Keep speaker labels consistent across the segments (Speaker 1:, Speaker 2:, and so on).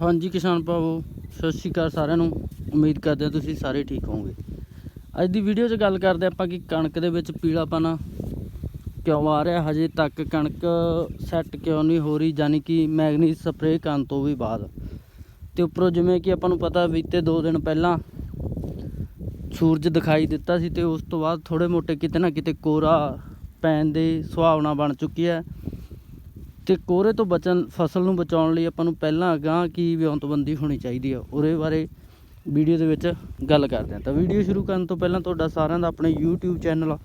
Speaker 1: ਹਾਂਜੀ ਕਿਸਾਨ ਭਰਾਵੋ ਸਤਿ ਸ਼੍ਰੀ ਅਕਾਲ ਸਾਰਿਆਂ ਨੂੰ। ਉਮੀਦ ਕਰਦੇ ਹਾਂ ਤੁਸੀਂ ਸਾਰੇ ਠੀਕ ਹੋਵੋਗੇ। ਅੱਜ ਦੀ ਵੀਡੀਓ 'ਚ ਗੱਲ ਕਰਦੇ ਆਪਾਂ ਕਿ ਕਣਕ ਦੇ ਵਿੱਚ ਪੀਲਾਪਨ ਕਿਉਂ ਆ ਰਿਹਾ। ਹਜੇ ਤੱਕ ਕਣਕ ਸੈੱਟ ਕਿਉਂ ਨਹੀਂ ਹੋ ਰਹੀ ਯਾਨੀ ਕਿ ਮੈਗਨੀਜ਼ ਸਪਰੇਅ ਕਰਨ ਤੋਂ ਵੀ ਬਾਅਦ। ਤੇ ਉੱਪਰੋਂ ਜਿਵੇਂ ਕਿ ਆਪਾਂ ਨੂੰ ਪਤਾ, ਬੀਤੇ 2 ਦਿਨ ਪਹਿਲਾਂ ਸੂਰਜ ਦਿਖਾਈ ਦਿੱਤਾ ਸੀ ਤੇ ਉਸ ਤੋਂ ਬਾਅਦ ਥੋੜੇ ਮੋਟੇ ਕਿਤੇ ਨਾ ਕਿਤੇ ਕੋਰਾ ਪੈਣ ਦੀ ਸੁਭਾਵਨਾ ਬਣ ਚੁੱਕੀ ਹੈ। ਤੇ ਕੋਹਰੇ ਤੋਂ ਬਚਣ, ਫਸਲ ਨੂੰ ਬਚਾਉਣ ਲਈ ਆਪਾਂ ਨੂੰ ਪਹਿਲਾਂ ਅਗਾਂਹ ਕੀ ਵਿਉਂਤਬੰਦੀ ਹੋਣੀ ਚਾਹੀਦੀ ਆ, ਉਹਦੇ ਬਾਰੇ ਵੀਡੀਓ ਦੇ ਵਿੱਚ ਗੱਲ ਕਰਦੇ ਹਾਂ ਤਾਂ ਵੀਡੀਓ ਸ਼ੁਰੂ ਕਰਨ ਤੋਂ ਪਹਿਲਾਂ ਤੁਹਾਡਾ ਸਾਰਿਆਂ ਦਾ ਆਪਣੇ YouTube ਚੈਨਲ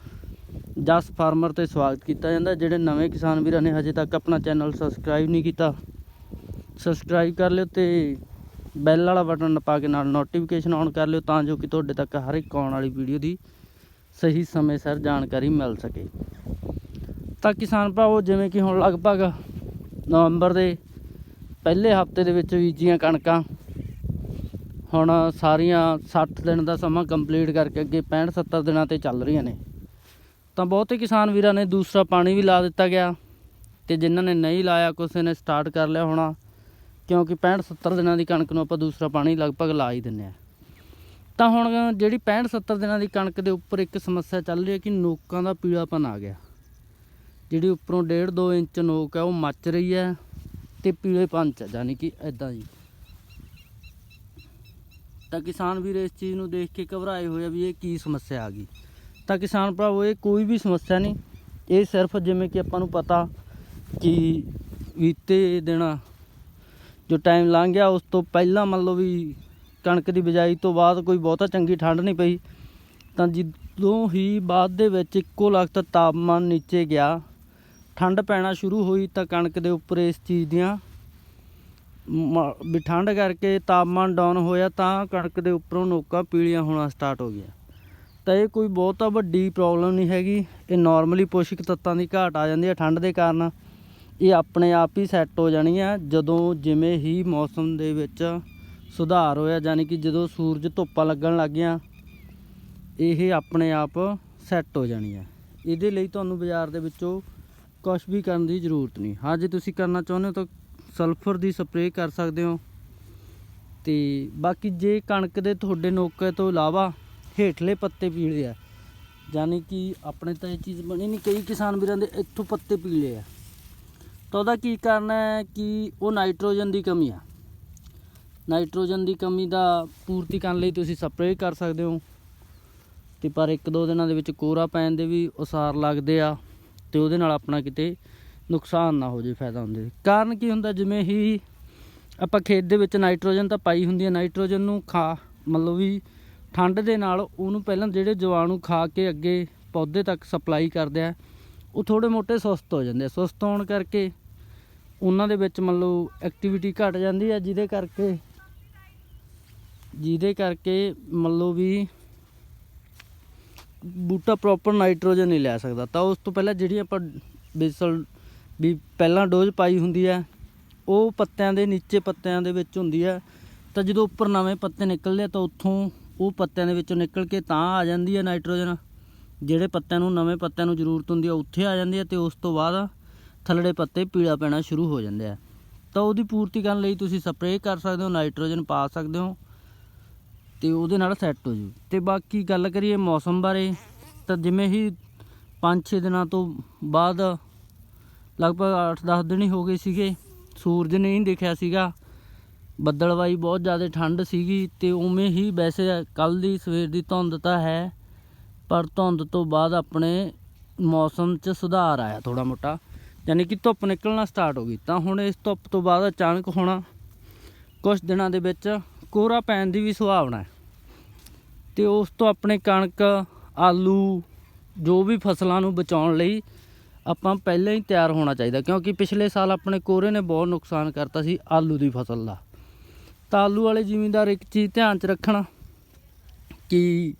Speaker 1: ਜਸ ਫਾਰਮਰ ਤੇ ਸਵਾਗਤ ਕੀਤਾ ਜਾਂਦਾ। ਜਿਹੜੇ ਨਵੇਂ ਕਿਸਾਨ ਵੀਰਾਂ ਨੇ ਹਜੇ ਤੱਕ ਆਪਣਾ ਚੈਨਲ ਸਬਸਕ੍ਰਾਈਬ ਨਹੀਂ ਕੀਤਾ, ਸਬਸਕ੍ਰਾਈਬ ਕਰ ਲਿਓ ਤੇ ਬੈਲ ਵਾਲਾ ਬਟਨ ਪਾ ਕੇ ਨਾਲ ਨੋਟੀਫਿਕੇਸ਼ਨ ਆਨ ਕਰ ਲਿਓ ਤਾਂ ਜੋ ਕਿ ਤੁਹਾਡੇ ਤੱਕ ਹਰ ਇੱਕ ਆਉਣ ਵਾਲੀ ਵੀਡੀਓ ਦੀ ਸਹੀ ਸਮੇਂ ਸਿਰ ਜਾਣਕਾਰੀ ਮਿਲ ਸਕੇ। ਤਾਂ ਕਿਸਾਨ ਭਰਾਵੋ, ਜਿਵੇਂ ਕਿ ਹੁਣ ਲਗਭਗ ਨਵੰਬਰ ਦੇ ਪਹਿਲੇ ਹਫ਼ਤੇ ਦੇ ਵਿੱਚ ਬੀਜੀਆਂ ਕਣਕਾਂ। ਹੁਣ ਸਾਰੀਆਂ 60 ਦਿਨ ਦਾ ਸਮਾਂ ਕੰਪਲੀਟ ਕਰਕੇ ਅੱਗੇ 65 70 ਦਿਨਾਂ ਤੇ ਚੱਲ ਰਹੀਆਂ ਨੇ। ਤਾਂ ਬਹੁਤੇ ਕਿਸਾਨ ਵੀਰਾਂ ਨੇ ਦੂਸਰਾ ਪਾਣੀ ਵੀ ਲਾ ਦਿੱਤਾ ਗਿਆ ਤੇ ਜਿਨ੍ਹਾਂ ਨੇ ਨਹੀਂ ਲਾਇਆ ਕਿਸੇ ਨੇ ਸਟਾਰਟ ਕਰ ਲਿਆ ਹੋਣਾ, ਕਿਉਂਕਿ 65 70 ਦਿਨਾਂ ਦੀ ਕਣਕ ਨੂੰ ਆਪਾਂ ਦੂਸਰਾ ਪਾਣੀ ਲਗਭਗ ਲਾ ਹੀ ਦਿੰਨੇ ਆ ਤਾਂ ਹੁਣ ਜਿਹੜੀ 65 70 ਦਿਨਾਂ ਦੀ ਕਣਕ ਦੇ ਉੱਪਰ ਇੱਕ ਸਮੱਸਿਆ ਚੱਲ ਰਹੀ ਹੈ ਕਿ ਨੋਕਾਂ ਦਾ ਪੀਲਾਪਨ ਆ ਗਿਆ। ਜਿਹੜੀ ਉੱਪਰੋਂ 1.5 2 ਇੰਚ ਨੋਕ ਹੈ ਉਹ ਮੱਚ ਰਹੀ ਹੈ ਤੇ ਪੀਲੇ ਪੰਚ ਹੈ ਯਾਨੀ ਕਿ ਐਦਾਂ ਜੀ। ਤਾਂ ਕਿਸਾਨ ਵੀਰ ਇਸ ਚੀਜ਼ ਨੂੰ ਦੇਖ ਕੇ ਘਬਰਾਏ ਹੋਏ ਆ ਵੀ ਇਹ ਕੀ ਸਮੱਸਿਆ ਆ ਗਈ। ਤਾਂ ਕਿਸਾਨ ਭਰਾਵੋ, ਇਹ ਕੋਈ ਵੀ ਸਮੱਸਿਆ ਨਹੀਂ। ਇਹ ਸਿਰਫ ਜਿਵੇਂ ਕਿ ਆਪਾਂ ਨੂੰ ਪਤਾ ਕਿ ਬੀਤੇ ਦਿਨ ਜੋ ਟਾਈਮ ਲੰਘ ਗਿਆ, ਉਸ ਤੋਂ ਪਹਿਲਾਂ ਮੰਨ ਲਓ ਵੀ ਕਣਕ ਦੀ ਬਿਜਾਈ ਤੋਂ ਬਾਅਦ ਕੋਈ ਬਹੁਤਾ ਚੰਗੀ ਠੰਡ ਨਹੀਂ ਪਈ। ਤਾਂ ਜਦੋਂ ਹੀ ਬਾਅਦ ਦੇ ਵਿੱਚ ਇੱਕੋ ਲਖਤ ਤਾਪਮਾਨ ਨੀਚੇ ਗਿਆ ਠੰਡ ਪੈਣਾ ਸ਼ੁਰੂ ਹੋਈ ਤਾਂ ਕਣਕ ਦੇ ਉੱਪਰ ਇਸ ਚੀਜ਼ ਦੀਆਂ ਮ- ਵੀ ਠੰਡ ਕਰਕੇ ਤਾਪਮਾਨ ਡਾਊਨ ਹੋਇਆ ਤਾਂ ਕਣਕ ਦੇ ਉੱਪਰੋਂ ਨੋਕਾਂ ਪੀਲੀਆਂ ਹੋਣਾ ਸਟਾਰਟ ਹੋ ਗਿਆ। ਤਾਂ ਇਹ ਕੋਈ ਬਹੁਤਾ ਵੱਡੀ ਪ੍ਰੋਬਲਮ ਨਹੀਂ ਹੈਗੀ। ਇਹ ਨਾਰਮਲੀ ਪੋਸ਼ਕ ਤੱਤਾਂ ਦੀ ਘਾਟ ਆ ਜਾਂਦੀ ਹੈ ਠੰਡ ਦੇ ਕਾਰਨ। ਇਹ ਆਪਣੇ ਆਪ ਹੀ ਸੈੱਟ ਹੋ ਜਾਣੀ ਆ ਜਦੋਂ ਜਿਵੇਂ ਹੀ ਮੌਸਮ ਦੇ ਵਿੱਚ ਸੁਧਾਰ ਹੋਇਆ ਯਾਨੀ ਕਿ ਜਦੋਂ ਸੂਰਜ ਧੁੱਪਾਂ ਲੱਗਣ ਲੱਗ ਗਿਆ, ਇਹ ਆਪਣੇ ਆਪ ਸੈੱਟ ਹੋ ਜਾਣੀ ਆ ਇਹਦੇ ਲਈ ਤੁਹਾਨੂੰ ਬਾਜ਼ਾਰ ਦੇ ਵਿੱਚੋਂ ਕੁਝ ਵੀ ਕਰਨ ਦੀ ਜ਼ਰੂਰਤ ਨਹੀਂ। ਹਾਂ, ਜੇ ਤੁਸੀਂ ਕਰਨਾ ਚਾਹੁੰਦੇ ਹੋ ਤਾਂ ਸਲਫਰ ਦੀ ਸਪਰੇਅ ਕਰ ਸਕਦੇ ਹੋ। ਤੇ ਬਾਕੀ ਜੇ ਕਣਕ ਦੇ ਤੁਹਾਡੇ ਨੋਕੇ ਤੋਂ ਇਲਾਵਾ ਹੇਠਲੇ ਪੱਤੇ ਪੀਲੇ ਆ, ਯਾਨੀ ਕਿ ਆਪਣੇ ਤਾਂ ਇਹ ਚੀਜ਼ ਬਣੀ ਨਹੀਂ, ਕਈ ਕਿਸਾਨ ਵੀਰਾਂ ਦੇ ਇੱਥੋਂ ਪੱਤੇ ਪੀਲੇ ਆ। ਤਾਂ ਉਹਦਾ ਕੀ ਕਾਰਨ ਹੈ ਕਿ ਉਹ ਨਾਈਟ੍ਰੋਜਨ ਦੀ ਕਮੀ ਆ। ਨਾਈਟ੍ਰੋਜਨ ਦੀ ਕਮੀ ਦਾ ਪੂਰਤੀ ਕਰਨ ਲਈ ਤੁਸੀਂ ਸਪਰੇਅ ਕਰ ਸਕਦੇ ਹੋ। ਤੇ ਪਰ ਇੱਕ ਦੋ ਦਿਨਾਂ ਦੇ ਵਿੱਚ ਕੋਰਾ ਪੈਣ ਦੇ ਵੀ ਉਸਾਰ ਲੱਗਦੇ ਆ। ਤੇ ਉਹਦੇ ਨਾਲ ਆਪਣਾ ਕਿਤੇ ਨੁਕਸਾਨ ਨਾ ਹੋ ਜੇ, ਫਾਇਦਾ ਹੁੰਦੇ। ਕਾਰਨ ਕੀ ਹੁੰਦਾ? ਜਿਵੇਂ ਹੀ ਆਪਾਂ ਖੇਤ ਦੇ ਵਿੱਚ ਨਾਈਟ੍ਰੋਜਨ ਤਾਂ ਪਾਈ ਹੁੰਦੀ ਹੈ, ਨਾਈਟ੍ਰੋਜਨ ਨੂੰ ਖਾ, ਮਤਲਬ ਵੀ ਠੰਡ ਦੇ ਨਾਲ ਉਹਨੂੰ ਪਹਿਲਾਂ ਜਿਹੜੇ ਜਵਾਣੂ ਖਾ ਕੇ ਅੱਗੇ ਪੌਦੇ ਤੱਕ ਸਪਲਾਈ ਕਰਦੇ ਆ, ਉਹ ਥੋੜੇ ਮੋਟੇ ਸੁਸਤ ਹੋ ਜਾਂਦੇ ਆ। ਸੁਸਤ ਹੋਣ ਕਰਕੇ ਉਹਨਾਂ ਦੇ ਵਿੱਚ ਮੰਨ ਲਓ ਐਕਟੀਵਿਟੀ ਘਟ ਜਾਂਦੀ ਹੈ, ਜਿਹਦੇ ਕਰਕੇ ਜਿਹਦੇ ਕਰਕੇ ਮਤਲਬ ਵੀ ਬੂਟਾ ਪ੍ਰੋਪਰ ਨਾਈਟ੍ਰੋਜਨ ਨਹੀਂ ਲੈ ਸਕਦਾ। ਤਾਂ ਉਸ ਤੋਂ ਪਹਿਲਾਂ ਜਿਹੜੀ ਆਪਾਂ ਬੇਸਲ ਵੀ ਪਹਿਲਾਂ ਡੋਜ਼ ਪਾਈ ਹੁੰਦੀ ਹੈ, ਉਹ ਪੱਤਿਆਂ ਦੇ ਨੀਚੇ ਪੱਤਿਆਂ ਦੇ ਵਿੱਚ ਹੁੰਦੀ ਹੈ। ਤਾਂ ਜਦੋਂ ਉੱਪਰ ਨਵੇਂ ਪੱਤੇ ਨਿਕਲਦੇ ਆ, ਤਾਂ ਉੱਥੋਂ ਉਹ ਪੱਤਿਆਂ ਦੇ ਵਿੱਚੋਂ ਨਿਕਲ ਕੇ ਤਾਂ ਆ ਜਾਂਦੀ ਹੈ ਨਾਈਟ੍ਰੋਜਨ ਜਿਹੜੇ ਪੱਤਿਆਂ ਨੂੰ, ਨਵੇਂ ਪੱਤਿਆਂ ਨੂੰ ਜ਼ਰੂਰਤ ਹੁੰਦੀ ਹੈ ਉੱਥੇ ਆ ਜਾਂਦੀ ਹੈ ਤੇ ਉਸ ਤੋਂ ਬਾਅਦ ਥੱਲੜੇ ਪੱਤੇ ਪੀਲਾ ਪੈਣਾ ਸ਼ੁਰੂ ਹੋ ਜਾਂਦੇ ਆ। ਤਾਂ ਉਹਦੀ ਪੂਰਤੀ ਕਰਨ ਲਈ ਤੁਸੀਂ ਸਪਰੇਅ ਕਰ ਸਕਦੇ ਹੋ ਨਾਈਟ੍ਰੋਜਨ ਪਾ ਸਕਦੇ ਹੋ। ਤੇ ਉਹਦੇ ਨਾਲ ਸੈੱਟ ਹੋ ਜੂ। ਤੇ ਬਾਕੀ ਗੱਲ ਕਰੀਏ ਮੌਸਮ ਬਾਰੇ, ਤਾਂ ਜਿਵੇਂ ਹੀ 5-6 ਦਿਨਾਂ ਤੋਂ ਬਾਅਦ ਲਗਭਗ 8-10 ਦਿਨ ਹੀ ਹੋ ਗਏ ਸੀਗੇ, ਸੂਰਜ ਨਹੀਂ ਦਿਖਿਆ ਸੀਗਾ। ਬੱਦਲਵਾਈ ਬਹੁਤ ਜ਼ਿਆਦਾ ਠੰਡ ਸੀਗੀ ਤੇ ਉਵੇਂ ਹੀ ਵੈਸੇ ਕੱਲ ਦੀ ਸਵੇਰ ਦੀ ਧੁੰਦ ਤਾਂ ਹੈ, ਪਰ ਧੁੰਦ ਤੋਂ ਬਾਅਦ ਆਪਣੇ ਮੌਸਮ 'ਚ ਸੁਧਾਰ ਆਇਆ ਥੋੜਾ ਮੋਟਾ। ਯਾਨੀ ਕਿ ਧੁੱਪ ਨਿਕਲਣਾ ਸਟਾਰਟ ਹੋ ਗਈ। ਤਾਂ ਹੁਣ ਇਸ ਧੁੱਪ ਤੋਂ ਬਾਅਦ ਅਚਾਨਕ ਹੋਣਾ ਕੁਝ ਦਿਨਾਂ ਦੇ ਵਿੱਚ ਕੋਹਰਾ ਪੈਣ ਦੀ ਵੀ ਸੰਭਾਵਨਾ ਹੈ। ਤੇ ਉਸ ਤੋਂ ਆਪਣੇ ਕਣਕ, ਆਲੂ, ਜੋ ਵੀ ਫਸਲਾਂ ਨੂੰ ਬਚਾਉਣ ਲਈ ਆਪਾਂ ਪਹਿਲਾਂ ਹੀ ਤਿਆਰ ਹੋਣਾ ਚਾਹੀਦਾ, ਕਿਉਂਕਿ ਪਿਛਲੇ ਸਾਲ ਆਪਣੇ ਕੋਹਰੇ ਨੇ ਬਹੁਤ ਨੁਕਸਾਨ ਕਰਤਾ ਸੀ ਆਲੂ ਦੀ ਫਸਲ ਦਾ। ਤਾਂ ਆਲੂ ਵਾਲੇ ਜ਼ਿਮੀਂਦਾਰ ਇੱਕ ਚੀਜ਼ ਧਿਆਨ 'ਚ ਰੱਖਣਾ ਕਿ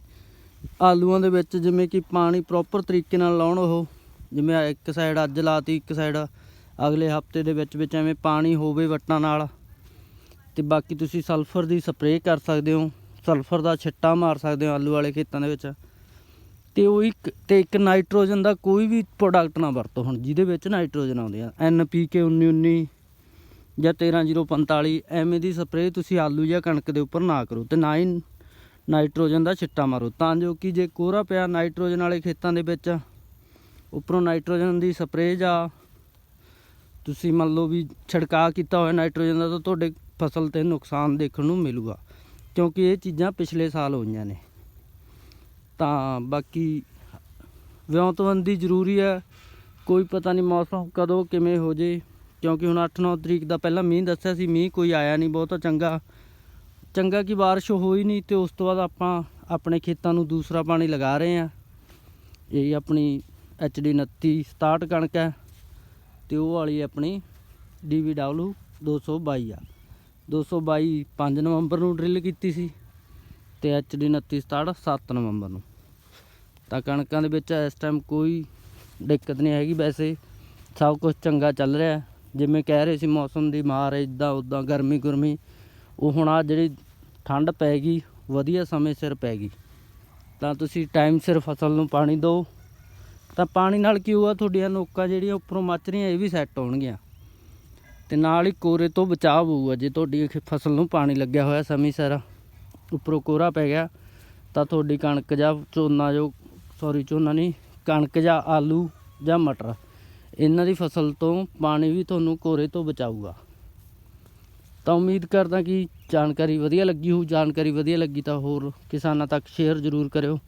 Speaker 1: ਆਲੂਆਂ ਦੇ ਵਿੱਚ ਜਿਵੇਂ ਕਿ ਪਾਣੀ ਪ੍ਰੋਪਰ ਤਰੀਕੇ ਨਾਲ ਲਾਉਣ ਉਹ, ਜਿਵੇਂ ਇੱਕ ਸਾਈਡ ਅੱਜ ਲਾਤੀ, ਇੱਕ ਸਾਈਡ ਅਗਲੇ ਹਫ਼ਤੇ ਦੇ ਵਿੱਚ ਵਿੱਚ ਐਵੇਂ ਪਾਣੀ ਹੋਵੇ ਵੱਟਾਂ ਨਾਲ। ਤੇ ਬਾਕੀ ਤੁਸੀਂ ਸਲਫਰ ਦੀ ਸਪਰੇਅ ਕਰ ਸਕਦੇ ਹੋ। ਸਲਫਰ ਦਾ ਛਿੱਟਾ ਮਾਰ ਸਕਦੇ ਹੋ ਆਲੂ ਵਾਲੇ ਖੇਤਾਂ ਦੇ ਵਿੱਚ। ਤੇ ਉਹ ਇੱਕ, ਤੇ ਇੱਕ ਨਾਈਟ੍ਰੋਜਨ ਦਾ ਕੋਈ ਵੀ ਪ੍ਰੋਡਕਟ ਨਾ ਵਰਤੋ ਹੁਣ, ਜਿਹਦੇ ਵਿੱਚ ਨਾਈਟ੍ਰੋਜਨ ਆਉਂਦੇ ਆ। ਐਨਪੀਕੇ 1919 ਜਾਂ 13045 ਐਵੇਂ ਦੀ ਸਪਰੇਅ ਤੁਸੀਂ ਆਲੂ ਜਾਂ ਕਣਕ ਦੇ ਉੱਪਰ ਨਾ ਕਰੋ ਤੇ ਨਾ ਹੀ ਨਾਈਟ੍ਰੋਜਨ ਦਾ ਛਿੱਟਾ ਮਾਰੋ। ਤਾਂ ਜੋ ਕਿ ਜੇ ਕੋਹਰਾ ਪਿਆ ਨਾਈਟ੍ਰੋਜਨ ਵਾਲੇ ਖੇਤਾਂ ਦੇ ਵਿੱਚ, ਉੱਪਰੋਂ ਨਾਈਟ੍ਰੋਜਨ ਦੀ ਸਪਰੇਅ ਜਾਂ ਤੁਸੀਂ ਮੰਨ ਲਓ ਵੀ ਛਿੜਕਾਅ ਕੀਤਾ ਹੋਇਆ ਨਾਈਟ੍ਰੋਜਨ ਦਾ, ਤਾਂ ਤੁਹਾਡੇ ਫਸਲ ਤੇ ਨੁਕਸਾਨ ਦੇਖਣ ਨੂੰ ਮਿਲੂਗਾ, ਕਿਉਂਕਿ ਇਹ ਚੀਜ਼ਾਂ ਪਿਛਲੇ ਸਾਲ ਹੋਈਆਂ ਨੇ। ਤਾਂ ਬਾਕੀ ਵਿਉਂਤਬੰਦੀ ਜ਼ਰੂਰੀ ਹੈ, ਕੋਈ ਪਤਾ ਨਹੀਂ ਮੌਸਮ ਕਦੋਂ ਕਿਵੇਂ ਹੋ ਜੇ, ਕਿਉਂਕਿ ਹੁਣ 8-9 ਤਰੀਕ ਦਾ ਪਹਿਲਾਂ ਮੀਂਹ ਦੱਸਿਆ ਸੀ, ਮੀਂਹ ਕੋਈ ਆਇਆ ਨਹੀਂ, ਬਹੁਤਾ ਚੰਗਾ। ਚੰਗਾ ਕਿ ਬਾਰਿਸ਼ ਹੋਈ ਨਹੀਂ ਤੇ ਉਸ ਤੋਂ ਬਾਅਦ ਆਪਾਂ ਆਪਣੇ ਖੇਤਾਂ ਨੂੰ ਦੂਸਰਾ ਪਾਣੀ ਲਗਾ ਰਹੇ ਹਾਂ। ਇਹ ਆਪਣੀ ਐਚਡੀ 29 67 ਕਣਕ ਹੈ ਤੇ ਉਹ ਵਾਲੀ ਆਪਣੀ DVW 222 ਆ। 222 5 ਨਵੰਬਰ ਨੂੰ ਡਰਿਲ ਕੀਤੀ ਸੀ ਤੇ ਐਚਡੀ 29 67 7 ਨਵੰਬਰ ਨੂੰ। ਤਾਂ ਕਣਕਾਂ ਦੇ ਵਿੱਚ ਇਸ ਟਾਈਮ ਕੋਈ ਦਿੱਕਤ ਨਹੀਂ ਹੈਗੀ ਵੈਸੇ। ਸਭ ਕੁਝ ਚੰਗਾ ਚੱਲ ਰਿਹਾ। ਜਿਵੇਂ ਕਹਿ ਰਹੇ ਸੀ ਮੌਸਮ ਦੀ ਮਾਰ ਇਦਾਂ ਉਦਾਂ ਗਰਮੀ ਗੁਰਮੀ। ਉਹ ਹੁਣ ਆ ਜਿਹੜੀ ਠੰਡ ਪੈ ਗਈ, ਵਧੀਆ ਸਮੇਂ ਸਿਰ ਪੈ ਗਈ। ਤਾਂ ਤੁਸੀਂ ਟਾਈਮ ਸਿਰ ਫਸਲ ਨੂੰ ਪਾਣੀ ਦਿਓ। ਤਾਂ ਪਾਣੀ ਨਾਲ ਕੀ ਹੋਊਗਾ? ਤੁਹਾਡੀਆਂ ਨੋਕਾਂ ਜਿਹੜੀਆਂ ਉੱਪਰੋਂ ਮੱਚ ਰਹੀਆਂ, ਇਹ ਵੀ ਸੈੱਟ ਹੋਣਗੀਆਂ। ਤੇ ਨਾਲ ਹੀ ਕੋਰੇ ਤੋਂ ਬਚਾਅ ਹੋਊਗਾ। ਜੇ ਤੁਹਾਡੀ ਫਸਲ ਨੂੰ ਪਾਣੀ ਲੱਗਿਆ ਹੋਇਆ ਸਮੇਂ ਸਾਰਾ, ਉੱਪਰੋਂ ਕੋਰਾ ਪੈ ਗਿਆ, ਤਾਂ ਤੁਹਾਡੀ ਕਣਕ ਜਾਂ ਝੋਨਾ ਜੋ ਸੌਰੀ ਝੋਨਾ ਨਹੀਂ, ਕਣਕ ਜਾਂ ਆਲੂ ਜਾਂ ਮਟਰ, ਇਹਨਾਂ ਦੀ ਫਸਲ ਤੋਂ ਪਾਣੀ ਵੀ ਤੁਹਾਨੂੰ ਕੋਰੇ ਤੋਂ ਬਚਾਊਗਾ। ਤਾਂ ਉਮੀਦ ਕਰਦਾ ਕਿ ਜਾਣਕਾਰੀ ਵਧੀਆ ਲੱਗੀ ਹੋਊ। ਜਾਣਕਾਰੀ ਵਧੀਆ ਲੱਗੀ ਤਾਂ ਹੋਰ ਕਿਸਾਨਾਂ ਤੱਕ ਸ਼ੇਅਰ ਜ਼ਰੂਰ ਕਰਿਓ।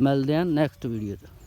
Speaker 1: ਮਿਲਦੇ ਹਾਂ ਨੈਕਸਟ ਵੀਡੀਓ 'ਚ।